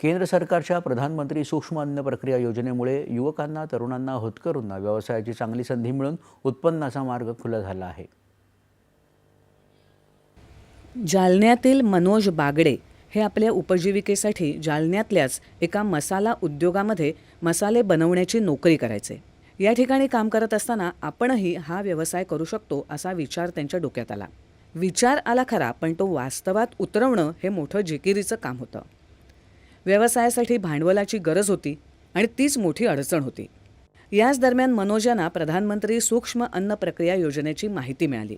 केंद्र सरकारच्या प्रधानमंत्री सूक्ष्म अन्न प्रक्रिया योजनेमुळे युवकांना तरुणांना होतकरूंना व्यवसायाची चांगली संधी मिळून उत्पन्नाचा मार्ग खुला झाला आहे. जालन्यातील मनोज बागडे हे आपल्या उपजीविकेसाठी जालन्यातल्याच एका मसाला उद्योगामध्ये मसाले बनवण्याची नोकरी करायचे. या ठिकाणी काम करत असताना आपणही हा व्यवसाय करू शकतो असा विचार त्यांच्या डोक्यात आला. विचार आला खरा पण तो वास्तवात उतरवणं हे मोठं जिकिरीचं काम होतं. व्यवसायासाठी भांडवलाची गरज होती आणि तीच मोठी अडचण होती. याच दरम्यान मनोज यांना प्रधानमंत्री सूक्ष्म अन्न प्रक्रिया योजनेची माहिती मिळाली.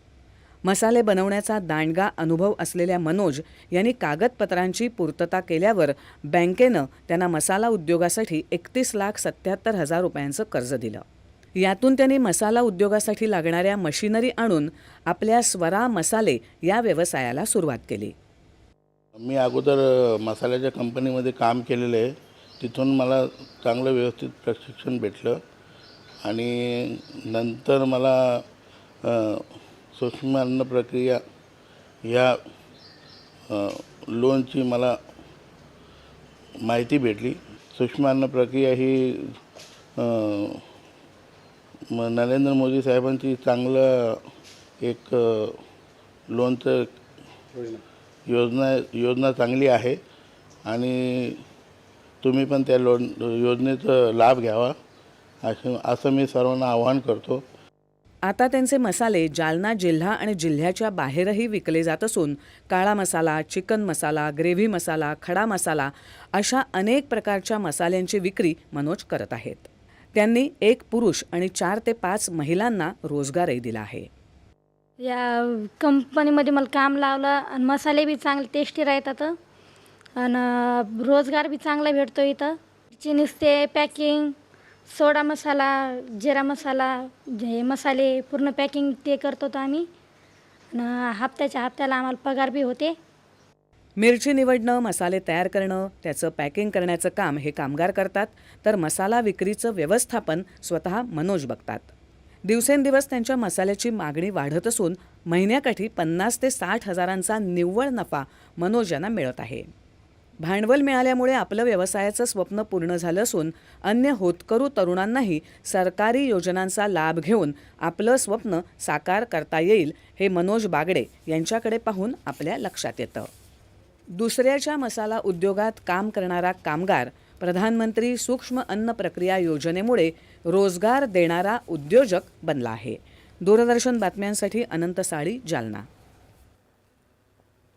मसाले बनवण्याचा दांडगा अनुभव असलेल्या मनोज यांनी कागदपत्रांची पूर्तता केल्यावर बँकेनं त्यांना मसाला उद्योगासाठी एकतीस लाख सत्याहत्तर हजार रुपयांचं कर्ज दिलं. यातून त्यांनी मसाला उद्योगासाठी लागणाऱ्या मशिनरी आणून आपल्या स्वरा मसाले या व्यवसायाला सुरुवात केली. मी अगोदर मसाल्याच्या कंपनीमध्ये काम केलेलं आहे. तिथून मला चांगलं व्यवस्थित प्रशिक्षण भेटलं. आणि नंतर मला सूक्ष्म अन्न प्रक्रिया या लोनची मला माहिती भेटली. सूक्ष्म अन्न प्रक्रिया ही म- नरेंद्र मोदी साहेबांची चांगलं एक लोनचं योजना योजना चांगली आहे आणि तुम्ही पण त्या लोन योजनेचा लाभ घ्यावा असं असं मी सर्वांना आवाहन करतो. आता त्यांचे मसाले जालना जिल्हा आणि जिल्ह्याच्या बाहेरही विकले जात असून काळा मसाला चिकन मसाला ग्रेव्ही मसाला खडा मसाला अशा अनेक प्रकारच्या मसाल्यांची विक्री मनोज करत आहेत. त्यांनी एक पुरुष आणि चार ते पाच महिलांना रोजगारही दिला आहे. या कंपनीमध्ये मला काम लावलं आणि मसाले बी चांगले टेस्टी राहतात. आणि रोजगार बी चांगला भेटतो इथं. ची नुसते पॅकिंग सोडा मसाला जिरा मसाला हे मसाले पूर्ण पॅकिंग ते करतो तो आम्ही. आणि हप्त्याच्या हप्त्याला आम्हाला पगार बी होते. मिरची निवडणं मसाले तयार करणं त्याचं पॅकिंग करण्याचं काम हे कामगार करतात. तर मसाला विक्रीचं व्यवस्थापन स्वतः मनोज बघतात. दिवसेंदिवस त्यांच्या मसाल्याची मागणी वाढत असून महिन्याकाठी पन्नास ते साठ हजारांचा निव्वळ नफा मनोज यांना मिळत आहे. भांडवल मिळाल्यामुळे आपलं व्यवसायाचं स्वप्न पूर्ण झालं असून अन्य होतकरू तरुणांनाही सरकारी योजनांचा लाभ घेऊन आपलं स्वप्न साकार करता येईल हे मनोज बागडे यांच्याकडे पाहून आपल्या लक्षात येतं. दुसऱ्याच्या मसाला उद्योगात काम करणारा कामगार प्रधानमंत्री सूक्ष्म अन्न प्रक्रिया योजनेमुळे रोजगार देणारा उद्योजक बनला आहे. दूरदर्शन बातम्यांसाठी अनंत साळी जालना.